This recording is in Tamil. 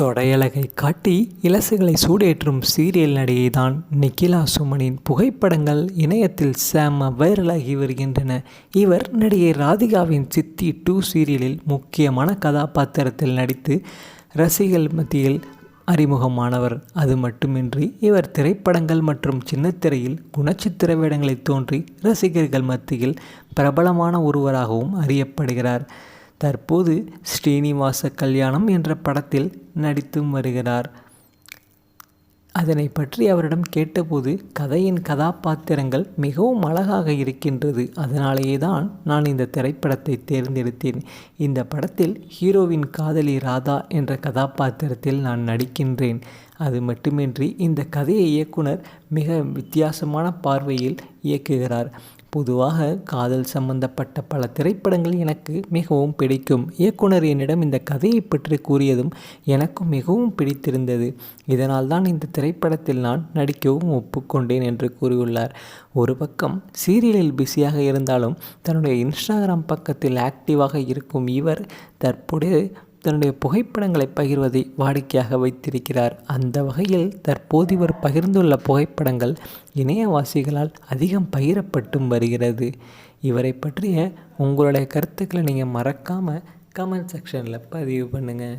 தொடையழகை காட்டி இலசுகளை சூடேற்றும் சீரியல் நடிகை தான் நிகிலா சுமனின் புகைப்படங்கள் இணையத்தில் செம வைரலாகி வருகின்றன. இவர் நடிகை ராதிகாவின் சித்தி டூ சீரியலில் முக்கியமான கதாபாத்திரத்தில் நடித்து ரசிகர்கள் மத்தியில் அறிமுகமானவர். அது மட்டுமின்றி இவர் திரைப்படங்கள் மற்றும் சின்னத்திரையில் குணச்சித்திர வேடங்களில் தோன்றி ரசிகர்கள் மத்தியில் பிரபலமான ஒருவராகவும் அறியப்படுகிறார். தற்போது ஸ்ரீனிவாச கல்யாணம் என்ற படத்தில் நடித்தும் வருகிறார். அதனை பற்றி அவரிடம் கேட்டபோது கதையின் கதாபாத்திரங்கள் மிகவும் அழகாக இருக்கின்றது. அதனாலேயே தான் நான் இந்த திரைப்படத்தை தேர்ந்தெடுத்தேன். இந்த படத்தில் ஹீரோவின் காதலி ராதா என்ற கதாபாத்திரத்தில் நான் நடிக்கின்றேன். அது மட்டுமின்றி இந்த கதையை இயக்குனர் மிக வித்தியாசமான பார்வையில் இயக்குகிறார். பொதுவாக காதல் சம்பந்தப்பட்ட பல திரைப்படங்கள் எனக்கு மிகவும் பிடிக்கும். இயக்குனர் என்னிடம் இந்த கதையை பற்றி கூறியதும் எனக்கும் மிகவும் பிடித்திருந்தது. இதனால் தான் இந்த திரைப்படத்தில் நான் நடிக்கவும் ஒப்புக்கொண்டேன் என்று கூறியுள்ளார். ஒரு பக்கம் சீரியலில் பிஸியாக இருந்தாலும் தன்னுடைய இன்ஸ்டாகிராம் பக்கத்தில் ஆக்டிவாக இருக்கும் இவர் தற்போது தன்னுடைய புகைப்படங்களை பகிர்வதை வாடிக்கையாக வைத்திருக்கிறார். அந்த வகையில் தற்போது இவர் பகிர்ந்துள்ள புகைப்படங்கள் இணையவாசிகளால் அதிகம் பகிரப்பட்டும் வருகிறது. இவரை பற்றிய உங்களுடைய கருத்துக்களை நீங்கள் மறக்காமல் கமெண்ட் செக்ஷனில் பதிவு பண்ணுங்கள்